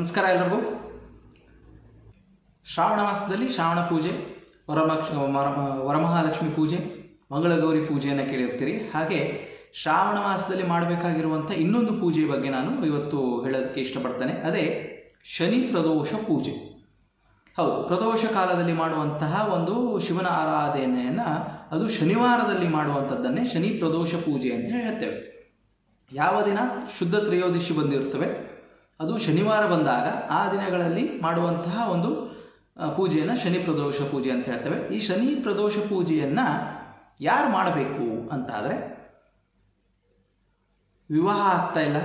ನಮಸ್ಕಾರ ಎಲ್ಲರಿಗೂ ಶ್ರಾವಣ ಮಾಸದಲ್ಲಿ ಶ್ರಾವಣ ಪೂಜೆ ವರಮಕ್ಷ ವರ- ವರಮಹಾಲಕ್ಷ್ಮಿ ಪೂಜೆ, ಮಂಗಳಗೌರಿ ಪೂಜೆಯನ್ನು ಕೇಳಿರ್ತೀರಿ. ಹಾಗೆ ಶ್ರಾವಣ ಮಾಸದಲ್ಲಿ ಮಾಡಬೇಕಾಗಿರುವಂಥ ಇನ್ನೊಂದು ಪೂಜೆ ಬಗ್ಗೆ ನಾನು ಇವತ್ತು ಹೇಳೋದಕ್ಕೆ ಇಷ್ಟಪಡ್ತೇನೆ. ಅದೇ ಶನಿ ಪ್ರದೋಷ ಪೂಜೆ. ಹೌದು, ಪ್ರದೋಷ ಕಾಲದಲ್ಲಿ ಮಾಡುವಂತಹ ಒಂದು ಶಿವನ ಆರಾಧನೆಯನ್ನು ಅದು ಶನಿವಾರದಲ್ಲಿ ಮಾಡುವಂಥದ್ದನ್ನೇ ಶನಿ ಪ್ರದೋಷ ಪೂಜೆ ಅಂತ ಹೇಳ್ತೇವೆ. ಯಾವ ದಿನ? ಶುದ್ಧ ತ್ರಯೋದಶಿ ಬಂದಿರ್ತವೆ. ಅದು ಶನಿವಾರ ಬಂದಾಗ ಆ ದಿನಗಳಲ್ಲಿ ಮಾಡುವಂತಹ ಒಂದು ಪೂಜೆಯನ್ನು ಶನಿ ಪ್ರದೋಷ ಪೂಜೆ ಅಂತ ಹೇಳ್ತೇವೆ. ಈ ಶನಿ ಪ್ರದೋಷ ಪೂಜೆಯನ್ನು ಯಾರು ಮಾಡಬೇಕು ಅಂತ ಆದರೆ ವಿವಾಹ ಆಗ್ತಾ ಇಲ್ಲ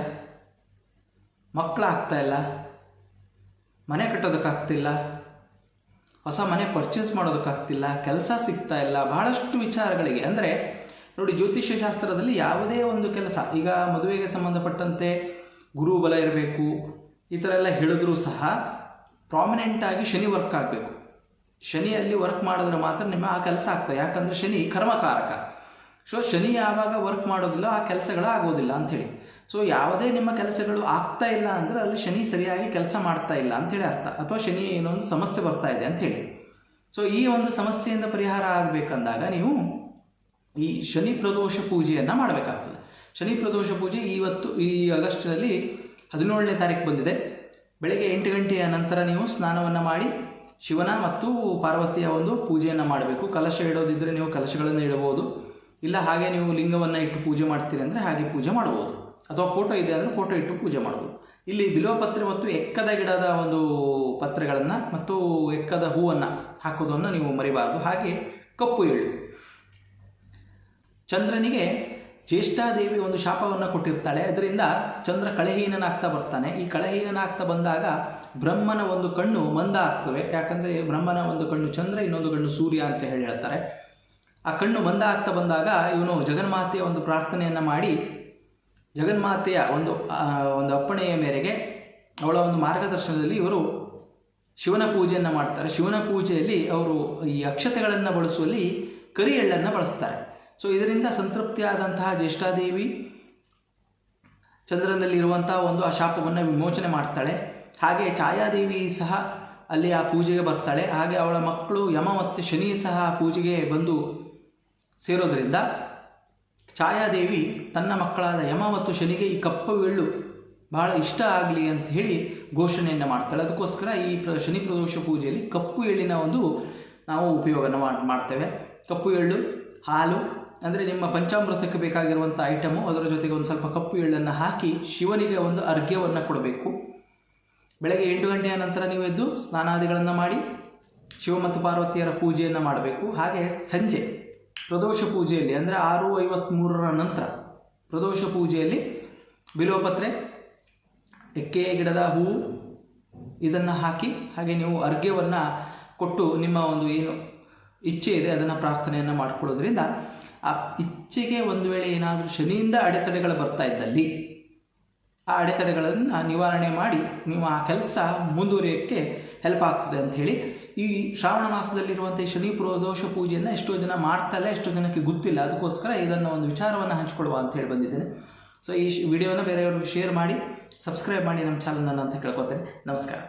ಮಕ್ಕಳಾಗ್ತಾ ಇಲ್ಲ, ಮನೆ ಕಟ್ಟೋದಕ್ಕಾಗ್ತಿಲ್ಲ, ಹೊಸ ಮನೆ ಪರ್ಚೇಸ್ ಮಾಡೋದಕ್ಕಾಗ್ತಿಲ್ಲ, ಕೆಲಸ ಸಿಗ್ತಾ ಇಲ್ಲ, ಬಹಳಷ್ಟು ವಿಚಾರಗಳಿಗೆ. ಅಂದರೆ ನೋಡಿ ಜ್ಯೋತಿಷ್ಯ ಶಾಸ್ತ್ರದಲ್ಲಿ ಯಾವುದೇ ಒಂದು ಕೆಲಸ, ಈಗ ಮದುವೆಗೆ ಸಂಬಂಧಪಟ್ಟಂತೆ ಗುರುಬಲ ಇರಬೇಕು, ಈ ಥರ ಎಲ್ಲ ಹೇಳಿದ್ರೂ ಸಹ ಪ್ರಾಮಿನೆಂಟಾಗಿ ಶನಿ ವರ್ಕ್ ಆಗಬೇಕು. ಶನಿಯಲ್ಲಿ ವರ್ಕ್ ಮಾಡಿದ್ರೆ ಮಾತ್ರ ನಿಮ್ಮ ಆ ಕೆಲಸ ಆಗ್ತದೆ. ಯಾಕಂದರೆ ಶನಿ ಕರ್ಮಕಾರಕ. ಸೊ ಶನಿ ಯಾವಾಗ ವರ್ಕ್ ಮಾಡೋದಿಲ್ಲ, ಆ ಕೆಲಸಗಳು ಆಗೋದಿಲ್ಲ ಅಂಥೇಳಿ ಸೊ ಯಾವುದೇ ನಿಮ್ಮ ಕೆಲಸಗಳು ಆಗ್ತಾ ಇಲ್ಲ ಅಂದರೆ ಅಲ್ಲಿ ಶನಿ ಸರಿಯಾಗಿ ಕೆಲಸ ಮಾಡ್ತಾ ಇಲ್ಲ ಅಂಥೇಳಿ ಅರ್ಥ. ಅಥವಾ ಶನಿ ಏನೋ ಒಂದು ಸಮಸ್ಯೆ ಬರ್ತಾ ಇದೆ ಅಂಥೇಳಿ ಸೊ ಈ ಒಂದು ಸಮಸ್ಯೆಯಿಂದ ಪರಿಹಾರ ಆಗಬೇಕಂದಾಗ ನೀವು ಈ ಶನಿ ಪ್ರದೋಷ ಪೂಜೆಯನ್ನು ಮಾಡಬೇಕಾಗ್ತದೆ. ಶನಿ ಪ್ರದೋಷ ಪೂಜೆ ಇವತ್ತು ಈ ಆಗಸ್ಟ್ನಲ್ಲಿ ಹದಿನೇಳನೇ ತಾರೀಕು ಬಂದಿದೆ. ಬೆಳಗ್ಗೆ ಎಂಟು ಗಂಟೆಯ ನಂತರ ನೀವು ಸ್ನಾನವನ್ನು ಮಾಡಿ ಶಿವನ ಮತ್ತು ಪಾರ್ವತಿಯ ಒಂದು ಪೂಜೆಯನ್ನು ಮಾಡಬೇಕು. ಕಲಶ ಇಡೋದಿದ್ದರೆ ನೀವು ಕಲಶಗಳನ್ನು ಇಡಬಹುದು. ಇಲ್ಲ ಹಾಗೆ ನೀವು ಲಿಂಗವನ್ನು ಇಟ್ಟು ಪೂಜೆ ಮಾಡ್ತೀರಿ ಅಂದರೆ ಹಾಗೆ ಪೂಜೆ ಮಾಡ್ಬೋದು ಅಥವಾ ಫೋಟೋ ಇದೆ ಅಂದರೆ ಫೋಟೋ ಇಟ್ಟು ಪೂಜೆ ಮಾಡ್ಬೋದು ಇಲ್ಲಿ ಬಿಲ್ವಪತ್ರೆ ಮತ್ತು ಎಕ್ಕದ ಗಿಡದ ಒಂದು ಪತ್ರೆಗಳನ್ನು ಮತ್ತು ಎಕ್ಕದ ಹೂವನ್ನು ಹಾಕೋದನ್ನು ನೀವು ಮರಿಬಾರ್ದು. ಹಾಗೆ ಕಪ್ಪು ಎಳ್ಳು. ಚಂದ್ರನಿಗೆ ಜ್ಯೇಷ್ಠಾದೇವಿ ಒಂದು ಶಾಪವನ್ನು ಕೊಟ್ಟಿರ್ತಾಳೆ. ಅದರಿಂದ ಚಂದ್ರ ಕಳೆಹೀನನಾಗ್ತಾ ಬರ್ತಾನೆ. ಈ ಕಳೆಹೀನನಾಗ್ತಾ ಬಂದಾಗ ಬ್ರಹ್ಮನ ಒಂದು ಕಣ್ಣು ಮಂದ ಆಗ್ತವೆ. ಯಾಕಂದರೆ ಬ್ರಹ್ಮನ ಒಂದು ಕಣ್ಣು ಚಂದ್ರ, ಇನ್ನೊಂದು ಕಣ್ಣು ಸೂರ್ಯ ಅಂತ ಹೇಳಿ ಹೇಳ್ತಾರೆ. ಆ ಕಣ್ಣು ಮಂದ ಆಗ್ತಾ ಬಂದಾಗ ಇವನು ಜಗನ್ಮಾತೆಯ ಒಂದು ಪ್ರಾರ್ಥನೆಯನ್ನು ಮಾಡಿ, ಜಗನ್ಮಾತೆಯ ಒಂದು ಒಂದು ಅಪ್ಪಣೆಯ ಮೇರೆಗೆ ಅವಳ ಒಂದು ಮಾರ್ಗದರ್ಶನದಲ್ಲಿ ಇವರು ಶಿವನ ಪೂಜೆಯನ್ನು ಮಾಡ್ತಾರೆ. ಶಿವನ ಪೂಜೆಯಲ್ಲಿ ಅವರು ಈ ಅಕ್ಷತೆಗಳನ್ನು ಬಳಸುವಲ್ಲಿ ಕರಿ ಎಳ್ಳನ್ನು ಬಳಸ್ತಾರೆ. ಸೊ ಇದರಿಂದ ಸಂತೃಪ್ತಿಯಾದಂತಹ ಜ್ಯೇಷ್ಠಾದೇವಿ ಚಂದ್ರನಲ್ಲಿ ಇರುವಂತಹ ಒಂದು ಆ ಶಾಪವನ್ನು ವಿಮೋಚನೆ ಮಾಡ್ತಾಳೆ. ಹಾಗೆ ಛಾಯಾದೇವಿ ಸಹ ಅಲ್ಲಿ ಆ ಪೂಜೆಗೆ ಬರ್ತಾಳೆ. ಹಾಗೆ ಅವಳ ಮಕ್ಕಳು ಯಮ ಮತ್ತು ಶನಿ ಸಹ ಪೂಜೆಗೆ ಬಂದು ಸೇರೋದರಿಂದ ಛಾಯಾದೇವಿ ತನ್ನ ಮಕ್ಕಳಾದ ಯಮ ಮತ್ತು ಶನಿಗೆ ಈ ಕಪ್ಪು ಎಳ್ಳು ಬಹಳ ಇಷ್ಟ ಆಗಲಿ ಅಂತ ಹೇಳಿ ಘೋಷಣೆಯನ್ನು ಮಾಡ್ತಾಳೆ. ಅದಕ್ಕೋಸ್ಕರ ಈ ಪ್ರ ಶನಿ ಪ್ರದೋಷ ಪೂಜೆಯಲ್ಲಿ ಕಪ್ಪು ಎಳ್ಳಿನ ಒಂದು ನಾವು ಉಪಯೋಗನ ಮಾಡ್, ಮಾಡ್ತೇವೆ. ಕಪ್ಪು ಎಳ್ಳು, ಹಾಲು ಅಂದರೆ ನಿಮ್ಮ ಪಂಚಾಮೃತಕ್ಕೆ ಬೇಕಾಗಿರುವಂಥ ಐಟಮು ಅದರ ಜೊತೆಗೆ ಒಂದು ಸ್ವಲ್ಪ ಕಪ್ಪು ಎಳ್ಳನ್ನು ಹಾಕಿ ಶಿವನಿಗೆ ಒಂದು ಅರ್ಘ್ಯವನ್ನು ಕೊಡಬೇಕು. ಬೆಳಗ್ಗೆ ಎಂಟು ಗಂಟೆಯ ನಂತರ ನೀವು ಎದ್ದು ಸ್ನಾನಾದಿಗಳನ್ನು ಮಾಡಿ, ಶಿವ ಮತ್ತು ಪಾರ್ವತಿಯರ ಪೂಜೆಯನ್ನು ಮಾಡಬೇಕು. ಹಾಗೆ ಸಂಜೆ, ಪ್ರದೋಷ ಪೂಜೆಯಲ್ಲಿ, ಅಂದರೆ ಆರು ಐವತ್ತ್ಮೂರರ ನಂತರ ಪ್ರದೋಷ ಪೂಜೆಯಲ್ಲಿ ಬಿಲೋಪತ್ರೆ, ಎಕ್ಕೆ, ಗಿಡದ ಹೂವು ಇದನ್ನು ಹಾಕಿ, ಹಾಗೆ ನೀವು ಅರ್ಘ್ಯವನ್ನು ಕೊಟ್ಟು ನಿಮ್ಮ ಒಂದು ಏನು ಇಚ್ಛೆ ಇದೆ ಅದನ್ನು ಪ್ರಾರ್ಥನೆಯನ್ನು ಮಾಡಿಕೊಳ್ಳೋದ್ರಿಂದ ಆ ಇಚ್ಛೆಗೆ ಒಂದು ವೇಳೆ ಏನಾದರೂ ಶನಿಯಿಂದ ಅಡೆತಡೆಗಳು ಬರ್ತಾ ಇದ್ದಲ್ಲಿ ಆ ಅಡೆತಡೆಗಳನ್ನು ನಿವಾರಣೆ ಮಾಡಿ ನೀವು ಆ ಕೆಲಸ ಮುಂದುವರಿಯೋಕ್ಕೆ ಹೆಲ್ಪ್ ಆಗ್ತದೆ ಅಂತ ಹೇಳಿ, ಈ ಶ್ರಾವಣ ಮಾಸದಲ್ಲಿರುವಂಥ ಶನಿ ಪ್ರದೋಷ ಪೂಜೆಯನ್ನು ಎಷ್ಟೋ ಜನ ಮಾಡ್ತಲ್ಲ, ಎಷ್ಟೋ ಜನಕ್ಕೆ ಗೊತ್ತಿಲ್ಲ. ಅದಕ್ಕೋಸ್ಕರ ಇದನ್ನು ಒಂದು ವಿಚಾರವನ್ನು ಹಂಚಿಕೊಡುವ ಅಂತ ಹೇಳಿ ಬಂದಿದ್ದೇನೆ. ಸೊ ಈ ವಿಡಿಯೋನ ಬೇರೆಯವ್ರಿಗೆ ಶೇರ್ ಮಾಡಿ ಸಬ್ಸ್ಕ್ರೈಬ್ ಮಾಡಿ ನಮ್ಮ ಚಾನಲನ್ನು ಅಂತ ಕೇಳ್ಕೊತೇನೆ ನಮಸ್ಕಾರ.